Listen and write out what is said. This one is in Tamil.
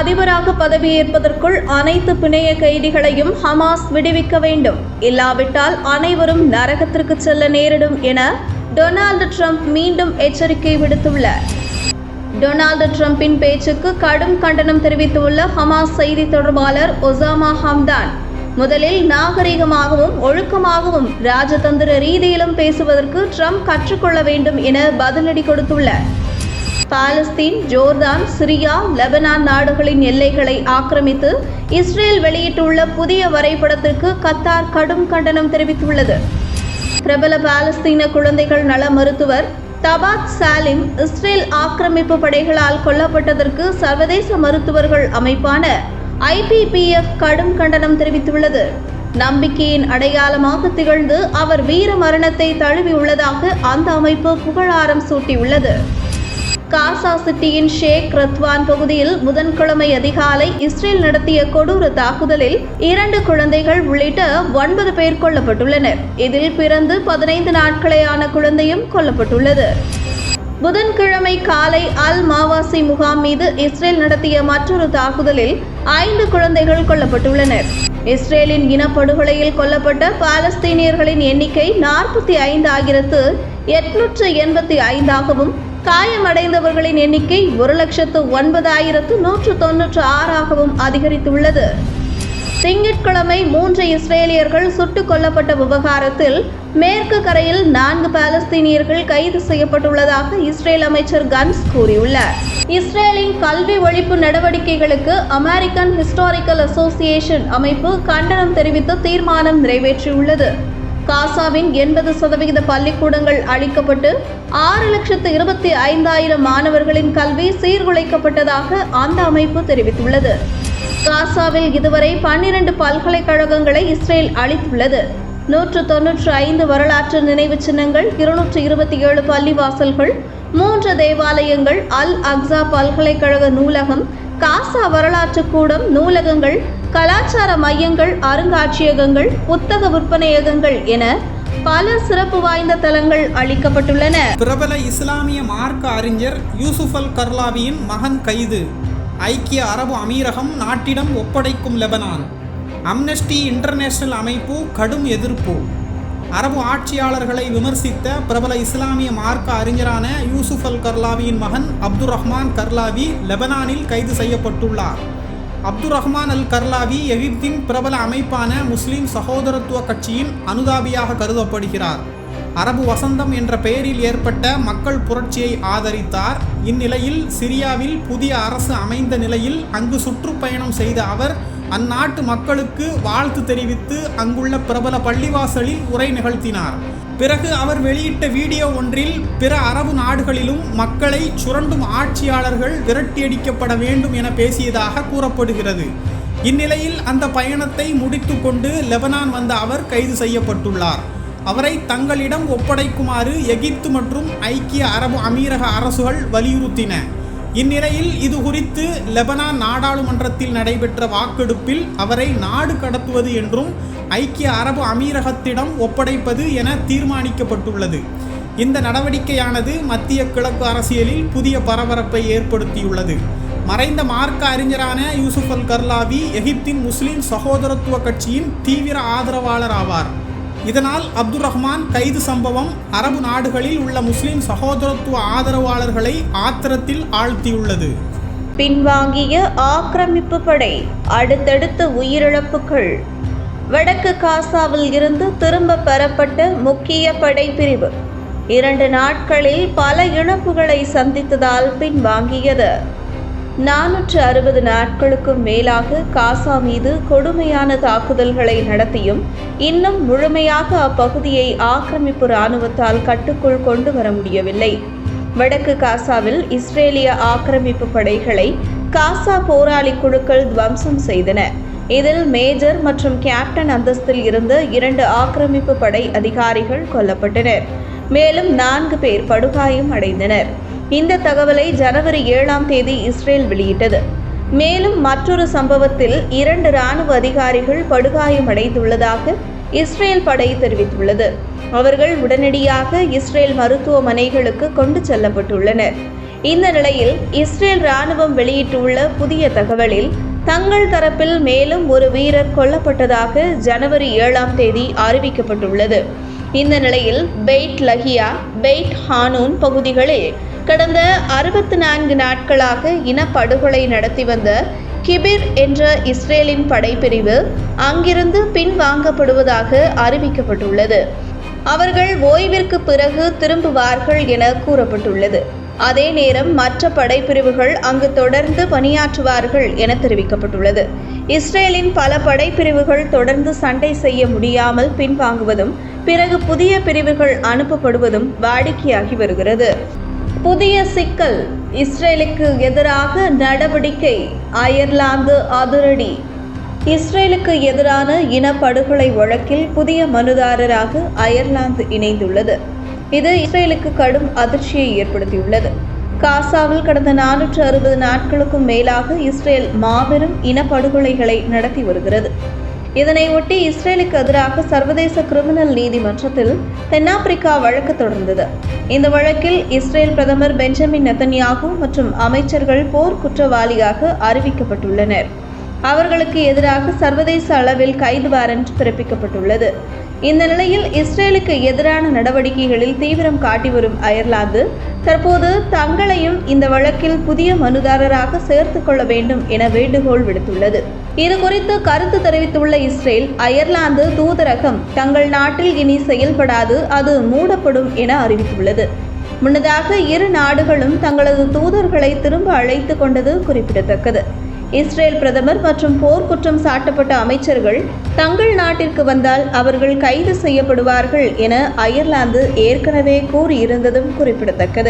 அதிபராக பதவியேற்பதற்குள் அனைத்து பிணைய கைதிகளையும் ஹமாஸ் விடுவிக்க வேண்டும். இல்லாவிட்டால் அனைவரும் நரகத்திற்கு செல்ல நேரிடும் என டொனால்டு ட்ரம்ப் மீண்டும் எச்சரிக்கை விடுத்துள்ளார். டொனால்டு ட்ரம்பின் பேச்சுக்கு கடும் கண்டனம் தெரிவித்துள்ள ஹமாஸ் செய்தி தொடர்பாளர் ஒசாமா ஹம்தான் முதலில் நாகரிகமாகவும் ஒழுக்கமாகவும் ராஜதந்திர ரீதியிலும் பேசுவதற்கு ட்ரம்ப் கற்றுக்கொள்ள வேண்டும் என பதிலடி கொடுத்துள்ளார். பாலஸ்தீன் ஜோர்தான் சிரியா லெபனான் நாடுகளின் எல்லைகளை ஆக்கிரமித்து இஸ்ரேல் வெளியிட்டுள்ள புதிய வரைபடத்திற்கு கத்தார் கடும் கண்டனம் தெரிவித்துள்ளது. பிரபல பாலஸ்தீன குழந்தைகள் நல மருத்துவர் தபாத் சாலிம் இஸ்ரேல் ஆக்கிரமிப்பு படைகளால் கொல்லப்பட்டதற்கு சர்வதேச மருத்துவர்கள் அமைப்பான ஐபிபிஎஃப் கடும் கண்டனம் தெரிவித்துள்ளது. நம்பிக்கையின் அடையாளமாக திகழ்ந்து அவர் வீர மரணத்தை தழுவியுள்ளதாக அந்த அமைப்பு புகழாரம் சூட்டியுள்ளது. காசா சிட்டியின் ஷேக் ரத்வான் பகுதியில் புதன்கிழமை அதிகாலை இஸ்ரேல் நடத்திய கொடூர தாக்குதலில் இரண்டு குழந்தைகள் உள்ளிட்ட ஒன்பது பேர் கொல்லப்பட்டுள்ளனர். இதில் பிறந்து பதினைந்து நாட்களேயான குழந்தையும் கொல்லப்பட்டுள்ளது. புதன்கிழமை காலை அல் மாவாசி முகாம் மீது இஸ்ரேல் நடத்திய மற்றொரு தாக்குதலில் ஐந்து குழந்தைகள் கொல்லப்பட்டுள்ளனர். இஸ்ரேலின் இனப்படுகொலையில் கொல்லப்பட்ட பாலஸ்தீனியர்களின் எண்ணிக்கை நாற்பத்தி ஐந்து ஆயிரத்து எட்நூற்று எண்பத்தி ஐந்தாகவும் காயமடைந்தவர்களின் எண்ணிக்கை ஒரு லட்சத்து ஒன்பதாயிரத்து நூற்று தொன்னூற்று ஆறாகவும் அதிகரித்துள்ளது. திங்கட்கிழமை மூன்று இஸ்ரேலியர்கள் சுட்டுக் கொல்லப்பட்ட விவகாரத்தில் மேற்கு கரையில் நான்கு பாலஸ்தீனியர்கள் கைது செய்யப்பட்டுள்ளதாக இஸ்ரேல் அமைச்சர் கன்ஸ் கூறியுள்ளார். இஸ்ரேலின் கல்வி ஒழிப்பு நடவடிக்கைகளுக்கு அமெரிக்கன் ஹிஸ்டாரிக்கல் அசோசியேஷன் அமைப்பு கண்டனம் தெரிவித்து தீர்மானம் நிறைவேற்றியுள்ளது. காசாவின் எண்பது சதவிகித பள்ளிக்கூடங்கள் அழிக்கப்பட்டு ஆறு லட்சத்து இருபத்தி ஐந்தாயிரம் மாணவர்களின் கல்வி சீர்குலைக்கப்பட்டதாக அந்த அமைப்பு தெரிவித்துள்ளது. காசாவில் இதுவரை பன்னிரண்டு பல்கலைக்கழகங்களை இஸ்ரேல் அளித்துள்ளது நூற்று தொன்னூற்று ஐந்து வரலாற்று நினைவு சின்னங்கள் இருநூற்று இருபத்தி ஏழு பள்ளிவாசல்கள் மூன்று தேவாலயங்கள் அல் அக்ஸா பல்கலைக்கழக நூலகம் காசா வரலாற்று கூடம் நூலகங்கள் கலாச்சார மையங்கள் அருங்காட்சியகங்கள் புத்தக விற்பனையகங்கள் என பல சிறப்பு வாய்ந்த தலங்கள் அளிக்கப்பட்டுள்ளன. பிரபல இஸ்லாமிய மார்க்க அறிஞர் யூசுப் அல் கர்லாவியின் மகன் கைது. ஐக்கிய அரபு அமீரகம் நாட்டிடம் ஒப்படைக்கும் லெபனான். அம்னஸ்டி இன்டர்நேஷனல் அமைப்பு கடும் எதிர்ப்பு. அரபு ஆட்சியாளர்களை விமர்சித்த பிரபல இஸ்லாமிய மார்க்க அறிஞரான யூசுப் அல் கர்லாவியின் மகன் அப்துர் ரஹ்மான் கர்லாவி லெபனானில் கைது செய்யப்பட்டுள்ளார். அப்துர் ரஹ்மான் அல் கர்லாவி எகிப்தின் பிரபல அமைப்பான முஸ்லிம் சகோதரத்துவ கட்சியின் அனுதாபியாக கருதப்படுகிறார். அரபு வசந்தம் என்ற பெயரில் ஏற்பட்ட மக்கள் புரட்சியை ஆதரித்தார். இந்நிலையில் சிரியாவில் புதிய அரசு அமைந்த நிலையில் அங்கு சுற்றுப்பயணம் செய்த அவர் அந்நாட்டு மக்களுக்கு வாழ்த்து தெரிவித்து அங்குள்ள பிரபல பள்ளிவாசலில் உரை நிகழ்த்தினார். பிறகு அவர் வெளியிட்ட வீடியோ ஒன்றில் பிற அரபு நாடுகளிலும் மக்களை சுரண்டும் ஆட்சியாளர்கள் விரட்டியடிக்கப்பட வேண்டும் என பேசியதாக கூறப்படுகிறது. இந்நிலையில் அந்த பயணத்தை முடித்துக்கொண்டு லெபனான் வந்த அவர் கைது செய்யப்பட்டுள்ளார். அவரை தங்களிடம் ஒப்படைக்குமாறு எகிப்து மற்றும் ஐக்கிய அரபு அமீரக அரசுகள் வலியுறுத்தின. இந்நிலையில் இது குறித்து லெபனான் நாடாளுமன்றத்தில் நடைபெற்ற வாக்கெடுப்பில் அவரை நாடு கடத்துவது என்றும் ஐக்கிய அரபு அமீரகத்திடம் ஒப்படைப்பது என தீர்மானிக்கப்பட்டுள்ளது. இந்த நடவடிக்கையானது மத்திய கிழக்கு அரசியலில் புதிய பரபரப்பை ஏற்படுத்தியுள்ளது. மறைந்த மார்க்க அறிஞரான யூசுப் அல் கர்லாவி எகிப்தின் முஸ்லிம் சகோதரத்துவ கட்சியின் தீவிர ஆதரவாளர் ஆவார். இதனால் அப்துல் ரஹ்மான் கைது சம்பவம் அரபு நாடுகளில் உள்ள முஸ்லிம் சகோதரத்துவ ஆதரவாளர்களை ஆத்திரத்தில் ஆழ்த்தியுள்ளது. பின்வாங்கிய ஆக்கிரமிப்பு படை அடுத்தடுத்த உயிரிழப்புகள். வடக்கு காசாவில் இருந்து திரும்ப பெறப்பட்ட முக்கிய படை பிரிவு இரண்டு நாட்களில் பல இழப்புகளை சந்தித்ததால் பின்வாங்கியது. நானூற்று அறுபது நாட்களுக்கும் மேலாக காசா மீது கொடுமையான தாக்குதல்களை நடத்தியும் இன்னும் முழுமையாக அப்பகுதியை ஆக்கிரமிப்பு இராணுவத்தால் கட்டுக்குள் கொண்டு வர முடியவில்லை. வடக்கு காசாவில் இஸ்ரேலிய ஆக்கிரமிப்பு படைகளை காசா போராளி குழுக்கள் துவம்சம் செய்தன. இதில் மேஜர் மற்றும் கேப்டன் அந்தஸ்தில் இருந்த இரண்டு ஆக்கிரமிப்பு படை அதிகாரிகள் கொல்லப்பட்டனர். மேலும் நான்கு பேர் படுகாயம் அடைந்தனர். இந்த தகவலை ஜனவரி ஏழாம் தேதி இஸ்ரேல் வெளியிட்டது. மேலும் மற்றொரு சம்பவத்தில் இரண்டு இராணுவ அதிகாரிகள் படுகாயமடைந்துள்ளதாக இஸ்ரேல் படை தெரிவித்துள்ளது. அவர்கள் உடனடியாக இஸ்ரேல் மருத்துவமனைகளுக்கு கொண்டு செல்லப்பட்டுள்ளனர். இந்த நிலையில் இஸ்ரேல் ராணுவம் வெளியிட்டுள்ள புதிய தகவலில் தங்கள் தரப்பில் மேலும் ஒரு வீரர் கொல்லப்பட்டதாக ஜனவரி ஏழாம் தேதி அறிவிக்கப்பட்டுள்ளது. இந்த நிலையில் பெய்ட் லஹியா பெய்ட் ஹானூன் பகுதிகளில் கடந்த அறுபத்தி நான்கு நாட்களாக இனப்படுகொலை நடத்தி வந்த கிபிர் என்ற இஸ்ரேலின் படைப்பிரிவு அங்கிருந்து பின்வாங்கப்படுவதாக அறிவிக்கப்பட்டுள்ளது. அவர்கள் ஓய்விற்கு பிறகு திரும்புவார்கள் என கூறப்பட்டுள்ளது. அதே நேரம் மற்ற படைப்பிரிவுகள் அங்கு தொடர்ந்து பணியாற்றுவார்கள் என தெரிவிக்கப்பட்டுள்ளது. இஸ்ரேலின் பல படைப்பிரிவுகள் தொடர்ந்து சண்டை செய்ய முடியாமல் பின்வாங்குவதும் பிறகு புதிய பிரிவுகள் அனுப்பப்படுவதும் வாடிக்கையாகி வருகிறது. புதிய சிக்கல் இஸ்ரேலுக்கு எதிராக நடவடிக்கை. அயர்லாந்து அதிரடி. இஸ்ரேலுக்கு எதிரான இனப்படுகொலை வழக்கில் புதிய மனுதாரராக அயர்லாந்து இணைந்துள்ளது. இது இஸ்ரேலுக்கு கடும் அதிர்ச்சியை ஏற்படுத்தியுள்ளது. காசாவில் கடந்த நானூற்று அறுபது நாட்களுக்கும் மேலாக இஸ்ரேல் மாபெரும் இனப்படுகொலைகளை நடத்தி வருகிறது. இதனை ஒட்டி இஸ்ரேலுக்கு எதிராக சர்வதேச கிரிமினல் நீதிமன்றத்தில் தென்னாப்பிரிக்கா வழக்கு தொடர்ந்தது. இந்த வழக்கில் இஸ்ரேல் பிரதமர் பெஞ்சமின் நெத்தன்யாகு மற்றும் அமைச்சர்கள் போர் குற்றவாளியாக அறிவிக்கப்பட்டுள்ளனர். அவர்களுக்கு எதிராக சர்வதேச அளவில் கைது வாரண்ட் பிறப்பிக்கப்பட்டுள்ளது. இந்த நிலையில் இஸ்ரேலுக்கு எதிரான நடவடிக்கைகளில் தீவிரம் காட்டி வரும் அயர்லாந்து தற்போது தங்களையும் இந்த வழக்கில் புதிய மனுதாரராக சேர்த்து கொள்ள வேண்டும் என வேண்டுகோள் விடுத்துள்ளது. இது குறித்து கருத்து தெரிவித்துள்ள இஸ்ரேல் அயர்லாந்து தூதரகம் தங்கள் நாட்டில் இனி செயல்படாது அது மூடப்படும் என அறிவித்துள்ளது. முன்னதாக இரு நாடுகளும் தங்களது தூதர்களை திரும்ப அழைத்து கொண்டது குறிப்பிடத்தக்கது. இஸ்ரேல் பிரதமர் மற்றும் போர்க்குற்றம் சாட்டப்பட்ட அமைச்சர்கள் தங்கள் நாட்டிற்கு வந்தால் அவர்கள் கைது செய்யப்படுவார்கள் என அயர்லாந்து ஏற்கனவே கூறியிருந்ததும் குறிப்பிடத்தக்கது.